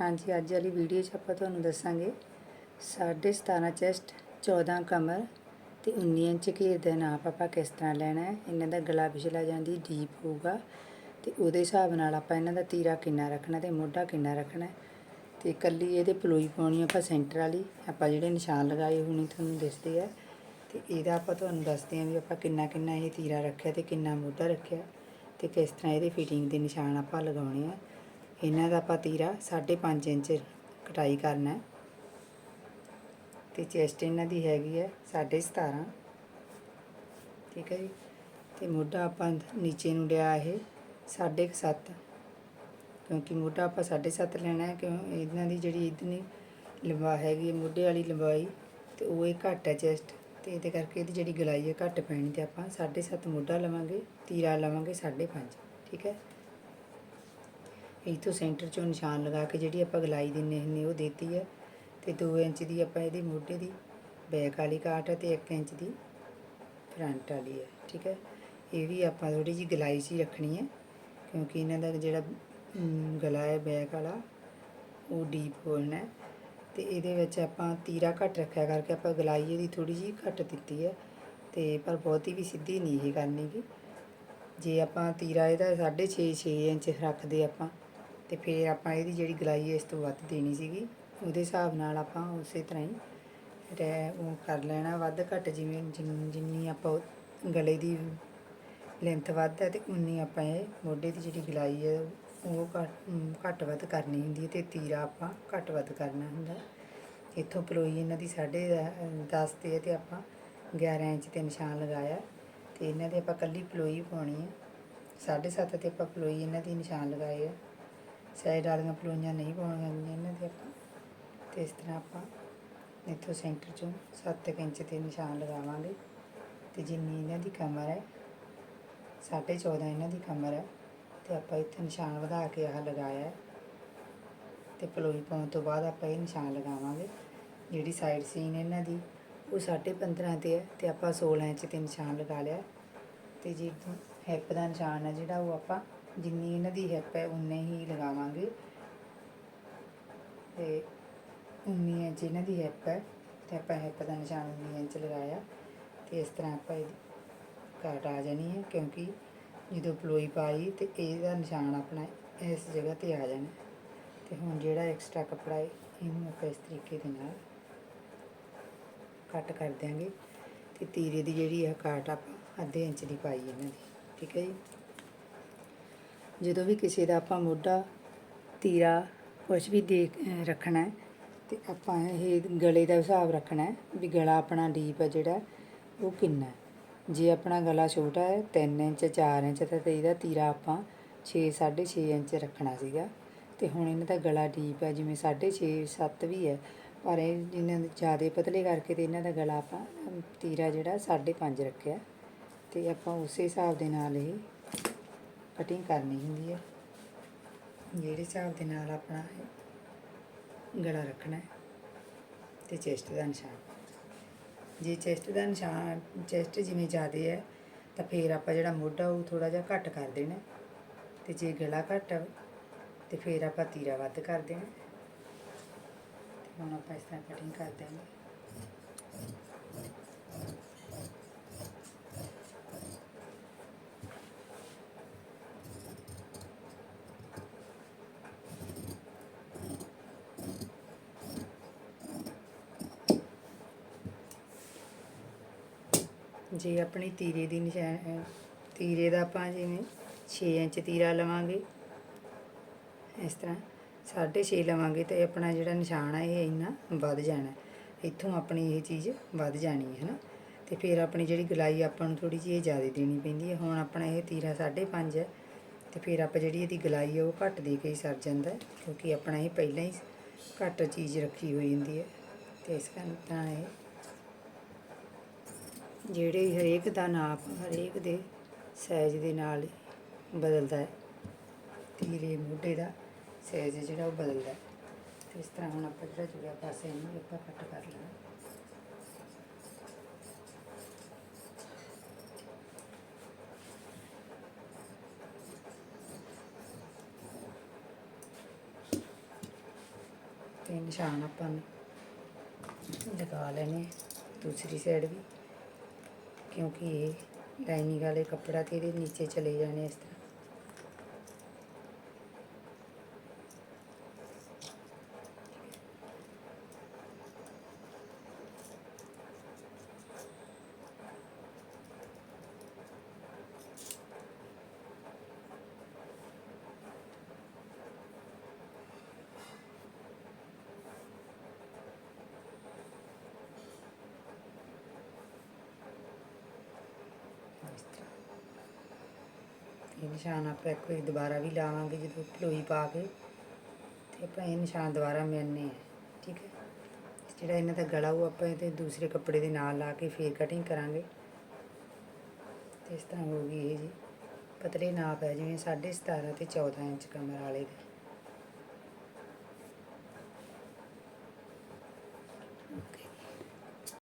ਹਾਂਜੀ, ਅੱਜ ਵਾਲੀ ਵੀਡੀਓ 'ਚ ਆਪਾਂ ਤੁਹਾਨੂੰ ਦੱਸਾਂਗੇ 17.5 ਚੈਸਟ 14 ਕਮਰ ਤੇ 19 ਇੰਚ ਘੇਰ ਦਾ ਨਾਪ ਆਪਾਂ ਕਿਸ ਤਰ੍ਹਾਂ ਲੈਣਾ ਹੈ। ਇਹਨਾਂ ਦਾ ਗਲਾ ਪਿਛਲਾ ਜਾਂਦੀ ਡੀਪ ਹੋਊਗਾ ਤੇ ਉਹਦੇ ਹਿਸਾਬ ਨਾਲ ਆਪਾਂ ਇਹਨਾਂ ਦਾ ਤੀਰਾ ਕਿੰਨਾ ਰੱਖਣਾ ਤੇ ਮੋਢਾ ਕਿੰਨਾ ਰੱਖਣਾ ਹੈ। ਤੇ ਕੱਲੀ ਇਹਦੇ ਪਲੋਈ ਪਾਉਣੀ ਆਪਾਂ ਸੈਂਟਰ ਵਾਲੀ। ਆਪਾਂ ਜਿਹੜੇ ਨਿਸ਼ਾਨ ਲਗਾਏ ਹੋਣੇ ਤੁਹਾਨੂੰ ਦਿਸਦੇ ਆ। ਤੇ ਇਹਦਾ ਆਪਾਂ ਤੁਹਾਨੂੰ ਦੱਸਦੇ ਹਾਂ ਵੀ ਆਪਾਂ ਕਿੰਨਾ ਕਿੰਨਾ ਇਹ ਤੀਰਾ ਰੱਖਿਆ ਤੇ ਕਿੰਨਾ ਮੋਢਾ ਰੱਖਿਆ ਤੇ ਕਿਸ ਤਰ੍ਹਾਂ ਇਹਦੇ ਫਿਟਿੰਗ ਦੇ ਨਿਸ਼ਾਨ ਆਪਾਂ ਲਗਾਉਣੇ ਆ। ਇਹਨਾਂ ਦਾ ਆਪਾਂ ਤੀਰਾ 5.5 ਇੰਚ ਕਟਾਈ ਕਰਨਾ ਹੈ। ਤੇ ਚੈਸਟ ਇਹਨਾਂ ਦੀ ਹੈਗੀ ਹੈ 17.5 ਠੀਕ ਹੈ ਜੀ। ਤੇ ਮੋਢਾ ਆਪਾਂ ਨੀਚੇ ਨੂੰ ਲਿਆ ਇਹ 7.5 ਕਿਉਂਕਿ ਮੋਢਾ ਆਪਾਂ 7.5 ਲੈਣਾ ਹੈ, ਕਿਉਂ ਇਹਨਾਂ ਦੀ ਜਿਹੜੀ ਇਤਨੀ ਲੰਬਾ ਹੈਗੀ ਹੈ, ਮੋਢੇ ਵਾਲੀ ਲੰਬਾਈ, ਤੇ ਉਹ ਇਹ ਘੱਟ ਹੈ ਚੈਸਟ। ਤੇ ਇਹਦੇ ਕਰਕੇ ਇਹਦੀ ਜਿਹੜੀ ਗਲਾਈ ਹੈ ਘੱਟ ਪੈਣੀ ਤੇ ਆਪਾਂ 7.5 ਮੋਢਾ ਲਵਾਂਗੇ, ਤੀਰਾ ਲਵਾਂਗੇ 5.5 ਠੀਕ ਹੈ। ਇਥੋਂ ਸੈਂਟਰ ਚੋਂ ਨਿਸ਼ਾਨ ਲਗਾ ਕੇ ਜਿਹੜੀ ਆਪਾਂ ਗਲਾਈ ਦਿੰਨੇ ਹੁੰਨੇ ਉਹ ਦੇਤੀ ਹੈ ਤੇ 2 ਇੰਚ ਦੀ ਆਪਾਂ ਇਹਦੀ ਮੋਢੇ ਦੀ ਬੈਕ ਵਾਲੀ ਕਾਟ ਹੈ ਤੇ 1 ਇੰਚ ਦੀ ਫਰੰਟ ਵਾਲੀ ਹੈ ਠੀਕ ਹੈ ਇਹ ਵੀ ਆਪਾਂ ਥੋੜੀ ਜੀ ਗਲਾਈ 'ਚ ਹੀ ਰੱਖਣੀ ਹੈ ਕਿਉਂਕਿ ਇਹਨਾਂ ਦਾ ਜਿਹੜਾ ਗਲਾ ਹੈ ਬੈਕ ਵਾਲਾ, ਉਹ ਡੀਪ ਹੋਣਾ ਹੈ ਤੇ ਇਹਦੇ ਵਿੱਚ ਆਪਾਂ ਤੀਰਾ ਘੱਟ ਰੱਖਿਆ ਕਰਕੇ ਆਪਾਂ ਗਲਾਈ ਇਹਦੀ ਥੋੜੀ ਜੀ ਘੱਟ ਦਿੱਤੀ ਹੈ ਤੇ ਪਰ ਬਹੁਤੀ ਵੀ ਸਿੱਧੀ ਨਹੀਂ ਇਹ ਕਰਨੀ ਕਿ ਜੇ ਆਪਾਂ ਤੀਰਾ ਇਹਦਾ 6.5 6 ਇੰਚ ਰੱਖਦੇ ਆਪਾਂ ਤੇ ਫਿਰ ਆਪਾਂ ਇਹਦੀ ਜਿਹੜੀ ਗਲਾਈ ਹੈ ਇਸ ਤੋਂ ਵੱਧ ਦੇਣੀ ਸੀਗੀ। ਉਹਦੇ ਹਿਸਾਬ ਨਾਲ ਆਪਾਂ ਉਸੇ ਤਰ੍ਹਾਂ ਹੀ ਰਹਿ ਉਹ ਕਰ ਲੈਣਾ ਵੱਧ ਘੱਟ ਜਿਵੇਂ ਜਿੰਨ- ਜਿੰਨੀ ਆਪਾਂ ਗਲੇ ਦੀ ਲੈਂਥ ਵੱਧ ਹੈ ਤੇ ਉਨੀ ਆਪਾਂ ਇਹ ਮੋਢੇ ਦੀ ਜਿਹੜੀ ਗਲਾਈ ਹੈ ਉਹ ਘੱਟ ਅਮ, ਘੱਟ ਵੱਧ ਕਰਨੀ ਹੁੰਦੀ ਹੈ ਤੇ ਤੀਰਾ ਆਪਾਂ ਘੱਟ ਵੱਧ ਕਰਨਾ ਹੁੰਦਾ। ਇੱਥੋਂ ਪਲੋਈ ਇਹਨਾਂ ਦੀ 10.5 ਤੇ ਹੈ ਤੇ ਆਪਾਂ 11 ਇੰਚ ਤੇ ਨਿਸ਼ਾਨ ਲਗਾਇਆ। ਤੇ ਇਹਨਾਂ ਦੇ ਆਪਾਂ ਕੱਲੀ ਪਲੋਈ ਪਾਉਣੀ ਹੈ। 7.5 ਤੇ ਆਪਾਂ ਪਲੋਈ ਇਹਨਾਂ ਦੀ ਨਿਸ਼ਾਨ ਲਗਾਏ ਆ ਸਾਈਡ ਵਾਲੀਆਂ ਪਲੋਈਆਂ ਨਹੀਂ ਪਾਉਣੀਆਂ ਇਹਨਾਂ ਦੇ ਆਪਾਂ। ਤੇ ਇਸ ਤਰ੍ਹਾਂ ਆਪਾਂ ਇੱਥੋਂ ਸੈਂਟਰ ਚੋਂ 7 ਇੰਚ ਤੇ ਨਿਸ਼ਾਨ ਲਗਾਵਾਂਗੇ। ਤੇ ਜਿੰਨੀ ਇਹਨਾਂ ਦੀ ਕਮਰ ਹੈ 14.5 ਇਹਨਾਂ ਦੀ ਕਮਰ ਹੈ, ਤੇ ਆਪਾਂ ਇੱਥੇ ਨਿਸ਼ਾਨ ਵਧਾ ਕੇ ਆਹ ਲਗਾਇਆ ਹੈ। ਤੇ ਪਲੋਈ ਪਾਉਣ ਤੋਂ ਬਾਅਦ ਆਪਾਂ ਇਹ ਨਿਸ਼ਾਨ ਲਗਾਵਾਂਗੇ। ਜਿਹੜੀ ਸਾਈਡ ਸੀਨ ਇਹਨਾਂ ਦੀ, ਉਹ 15.5 ਤੇ ਹੈ ਤੇ ਆਪਾਂ 16 ਇੰਚ ਤੇ ਨਿਸ਼ਾਨ ਲਗਾ ਲਿਆ। ਤੇ ਜੀ ਹਿੱਪ ਦਾ ਨਿਸ਼ਾਨ ਹੈ ਜਿਹੜਾ, ਉਹ ਆਪਾਂ ਜਿੰਨੀ ਇਹਨਾਂ ਦੀ ਹੈਪ ਹੈ ਉਨੇ ਹੀ ਲਗਾਵਾਂਗੇ। ਤੇ 19 ਇੰਚ ਇਹਨਾਂ ਦੀ ਹੈਪ ਹੈ, ਤੇ ਆਪਾਂ ਹੈਪ ਦਾ ਨਿਸ਼ਾਨ 19 ਇੰਚ ਲਗਾਇਆ ਤੇ ਇਸ ਤਰ੍ਹਾਂ ਆਪਾਂ ਇਹਦੀ ਕਾਟ ਆ ਜਾਣੀ ਹੈ, ਕਿਉਂਕਿ ਜਦੋਂ ਪਲੋਈ ਪਾਈ ਤੇ ਇਹਦਾ ਨਿਸ਼ਾਨ ਆਪਣਾ ਇਸ ਜਗ੍ਹਾ ਤੇ ਆ ਜਾਣਾ। ਤੇ ਹੁਣ ਜਿਹੜਾ ਐਕਸਟਰਾ ਕੱਪੜਾ ਹੈ, ਇਹਨੂੰ ਆਪਾਂ ਇਸ ਤਰੀਕੇ ਦੇ ਨਾਲ ਕੱਟ ਕਰ ਦਿਆਂਗੇ। ਤੇ ਤੀਰੇ ਦੀ ਜਿਹੜੀ ਆ ਕਾਟ ਆਪਾਂ ਅੱਧੇ ਇੰਚ ਦੀ ਪਾਈ ਇਹਨਾਂ ਦੀ, ਠੀਕ ਹੈ ਜੀ? ਜਦੋਂ ਵੀ ਕਿਸੇ ਦਾ ਆਪਾਂ ਮੋਢਾ, ਤੀਰਾ ਕੁਛ ਵੀ ਦੇਖ ਰੱਖਣਾ ਹੈ ਆਪਾਂ ਇਹ ਗਲੇ ਦਾ ਹਿਸਾਬ ਰੱਖਣਾ ਵੀ ਗਲਾ ਆਪਣਾ ਡੀਪ ਹੈ ਜਿਹੜਾ, ਉਹ ਕਿੰਨਾ ਜੇ ਆਪਣਾ ਗਲਾ ਛੋਟਾ ਹੈ 3 ਇੰਚ 4 ਇੰਚ ਤਾਂ ਇਹਦਾ ਤੀਰਾ ਆਪਾਂ 6 6.5 ਇੰਚ ਰੱਖਣਾ ਸੀਗਾ। ਤੇ ਹੁਣ ਇਹਨਾਂ ਦਾ ਗਲਾ ਡੀਪ ਹੈ, ਜਿਵੇਂ 6.5 7 ਵੀ ਹੈ, ਪਰ ਇਹ ਇਹਨਾਂ ਦੇ ਜ਼ਿਆਦਾ ਪਤਲੇ ਕਰਕੇ ਤੇ ਇਹਨਾਂ ਦਾ ਗਲਾ ਆਪਾਂ ਤੀਰਾ ਜਿਹੜਾ 5.5 ਰੱਖਿਆ। ਤੇ ਆਪਾਂ ਉਸੇ ਹਿਸਾਬ ਦੇ ਨਾਲ ਇਹ ਕਟਿੰਗ ਕਰਨੀ ਹੁੰਦੀ ਹੈ। ਜਿਹੜੇ ਹਿਸਾਬ ਦੇ ਨਾਲ ਆਪਣਾ ਗਲਾ ਰੱਖਣਾ ਹੈ ਤੇ ਚੈਸਟ ਦਾ ਨਿਸ਼ਾਨ। ਜੇ ਚੈਸਟ ਦਾ ਨਿਸ਼ਾਨ, ਚੈਸਟ ਜਿਵੇਂ ਜ਼ਿਆਦਾ ਹੈ, ਤਾਂ ਫਿਰ ਆਪਾਂ ਜਿਹੜਾ ਮੋਢਾ ਉਹ ਥੋੜਾ ਜਿਹਾ ਘੱਟ ਕਰ ਦੇਣਾ ਤੇ ਜੇ ਗਲਾ ਘੱਟ ਹੈ ਤੇ ਫਿਰ ਆਪਾਂ ਤੀਰਾ ਵੱਧ ਕਰ ਦੇਣਾ ਤੇ ਹੁਣ ਆਪਾਂ ਇਸ ਤਰ੍ਹਾਂ ਕਟਿੰਗ ਕਰ ਦਿਆਂਗੇ। ਜੇ ਆਪਣੀ ਤੀਰੇ ਦੀ ਨਿਸ਼ਾਨ ਤੀਰੇ ਦਾ ਆਪਾਂ ਜਿਵੇਂ 6 ਇੰਚ ਤੀਰਾ ਲਵਾਂਗੇ, ਇਸ ਤਰ੍ਹਾਂ 6.5 ਲਵਾਂਗੇ ਤੇ ਆਪਣਾ ਜਿਹੜਾ ਨਿਸ਼ਾਨ ਹੈ ਇਹ ਇੰਨਾ ਵੱਧ ਜਾਣਾ। ਇੱਥੋਂ ਆਪਣੀ ਇਹ ਚੀਜ਼ ਵੱਧ ਜਾਣੀ ਹੈ ਨਾ। ਤੇ ਫਿਰ ਆਪਣੀ ਜਿਹੜੀ ਗਲਾਈ ਆਪਾਂ ਨੂੰ ਥੋੜੀ ਜਿਹੀ ਇਹ ਜ਼ਿਆਦਾ ਦੇਣੀ ਪੈਂਦੀ ਹੈ। ਹੁਣ ਆਪਣਾ ਇਹ ਤੀਰਾ 5.5 ਹੈ, ਤੇ ਫਿਰ ਆਪਾਂ ਜਿਹੜੀ ਇਹਦੀ ਗਲਾਈ ਆ ਉਹ ਘੱਟ ਦੇ ਕੇ ਹੀ ਸਰ ਜਾਂਦਾ ਕਿਉਂਕਿ ਆਪਣਾ ਇਹ ਪਹਿਲਾਂ ਹੀ ਘੱਟ ਚੀਜ਼ ਰੱਖੀ ਹੋਈ ਹੁੰਦੀ ਹੈ। ਤੇ ਇਸ ਕਾਰਨ ਤਾਂ ਇਹ ਜਿਹੜੇ ਹਰੇਕ ਦਾ ਨਾਪ ਹਰੇਕ ਦੇ ਸਾਈਜ਼ ਦੇ ਨਾਲ ਬਦਲਦਾ ਹੈ। ਤੀਰੇ ਮੋਢੇ ਦਾ ਸਾਈਜ਼ ਜਿਹੜਾ ਉਹ ਬਦਲਦਾ ਹੈ। ਤੇ ਇਸ ਤਰ੍ਹਾਂ ਹੁਣ ਆਪਾਂ ਜਿਹੜਾ ਜੁੜਿਆ ਪਾਸੇ ਇਹਨੂੰ ਆਪਾਂ ਕੱਟ ਕਰ ਲੈਣਾ। ਇਹ ਨਿਸ਼ਾਨ ਆਪਾਂ ਨੇ ਲਗਾ ਲੈਣੇ ਦੂਸਰੀ ਸਾਈਡ ਵੀ। ਕਿਉਂਕਿ ਇਹ ਲਾਈਨਿੰਗ ਵਾਲੇ ਕੱਪੜਾ ਤੇ ਇਹਦੇ ਨੀਚੇ ਚਲੇ ਜਾਣੇ ਇਸ ਤਰ੍ਹਾਂ ਇਸ ਤਰ੍ਹਾਂ ਇਹ ਨਿਸ਼ਾਨ ਆਪਾਂ ਇੱਕ ਵਾਰੀ ਦੁਬਾਰਾ ਵੀ ਲਾਵਾਂਗੇ ਜਦੋਂ ਪਲੋਈ ਪਾ ਕੇ। ਤੇ ਆਪਾਂ ਇਹ ਨਿਸ਼ਾਨ ਦੁਬਾਰਾ ਮਿਲਨੇ ਆ, ਠੀਕ ਹੈ? ਜਿਹੜਾ ਇਹਨਾਂ ਦਾ ਗਲਾ ਉਹ ਆਪਾਂ ਇਹਦੇ ਦੂਸਰੇ ਕੱਪੜੇ ਦੇ ਨਾਲ ਲਾ ਕੇ ਫੇਰ ਕਟਿੰਗ ਕਰਾਂਗੇ। ਤੇ ਇਸ ਤਰ੍ਹਾਂ ਹੋ ਗਈ ਇਹ ਜੀ। ਪਤਲੇ ਨਾਪ ਹੈ, ਜਿਵੇਂ 17.5 ਤੇ 14 ਇੰਚ ਕਮਰ ਵਾਲੇ ਦੇ।